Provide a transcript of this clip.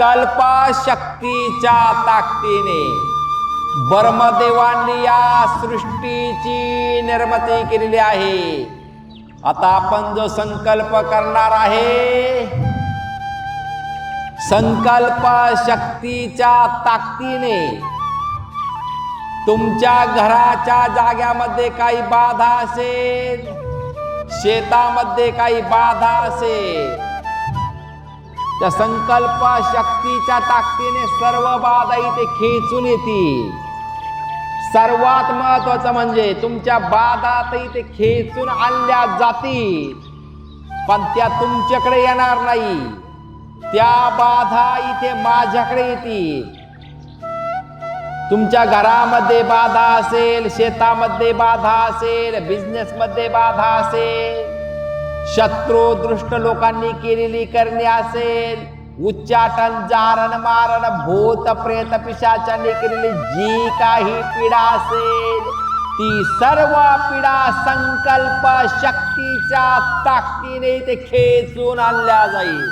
कल्पशक्तीच्या ताकदीने ब्रह्मदेवांनी या सृष्टीची निर्मिती केलेली आहे. आता आपण जो संकल्प करणार आहे संकल्प शक्तीच्या ताकदीने तुमच्या घराच्या जाग्यामध्ये काही बाधा असेल शेतामध्ये काही बाधा असेल त्या संकल्प शक्तीच्या ताकदीने सर्व बाधा इथे खेचून येतील. सर्वात महत्वाचं म्हणजे तुमच्या बाधा तर इथे खेचून आणल्या जातील. पण त्या तुमच्याकडे येणार नाही. त्या बाधा इथे माझ्याकडे येतील. तुमच्या घरामध्ये बाधा असेल शेतामध्ये बाधा असेल बिझनेसमध्ये बाधा असेल शत्रू दृष्ट लोकांनी केलेली करणे असेल. उच्चाटन जारण मारण भूत प्रेत पिशाच्याने केलेली जी काही पीडा असेल ती सर्व पीडा संकल्प शक्तीच्या ताकदीने ते खेचून आणल्या जाईल.